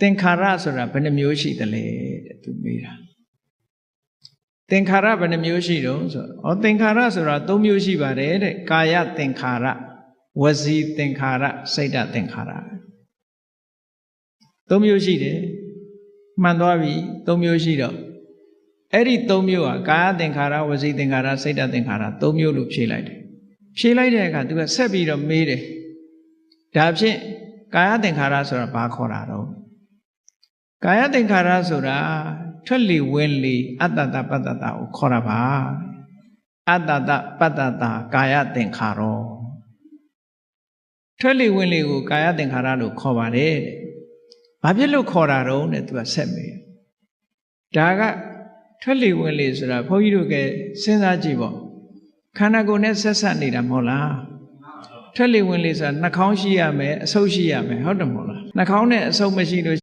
သင်္ခါရဆိုတာဘယ်နှမျိုးရှိသလဲတဲ့သူမေးတာသင်္ခါရဘယ်နှမျိုးရှိတုံးဆိုတော့ဩသင်္ခါရဆိုတာ၃မျိုးရှိပါတယ်တဲ့ကာယသင်္ခါရဝစီသင်္ခါရစိတ်တသင်္ခါရ၃မျိုးရှိတယ်မှန်သွားပြီ၃မျိုးရှိတော့အဲ့ဒီ၃မျိုးဟာကာယသင်္ခါရဝစီသင်္ခါရစိတ်တသင်္ခါရ၃မျိုးလို့ဖြေလိုက်တယ်ဖြေလိုက်တဲ့အခါသူကဆက်ပြီးတော့မေးတယ်ဒါဖြင့်ကာယသင်္ခါရဆိုတာဘာခေါ်တာတော့ ကာယသင်္ခါရဆိုတာထွက်လေဝင်လေအတ္တတပတ္တတကိုခေါ်တာပါအတ္တတပတ္တတကာယသင်္ခါရောထွက်လေဝင်လေကိုကာယသင်္ခါရလို့ခေါ်ပါတယ်တဲ့ဘာဖြစ်လို့ခေါ်တာတော့တဲ့သူကဆက်မေးဒါကထွက်လေဝင်လေဆိုတာဘုန်းကြီးတို့ကစဉ်းစားကြည့်ပေါ့ခန္ဓာကိုယ်နဲ့ဆက်ဆက်နေတာမဟုတ်လားထွက်လေဝင်လေဆိုတာနှာခေါင်းရှိရမယ်အဆုပ်ရှိရမယ်ဟုတ်တယ်မဟုတ်လားနှာခေါင်းနဲ့အဆုပ်မရှိလို့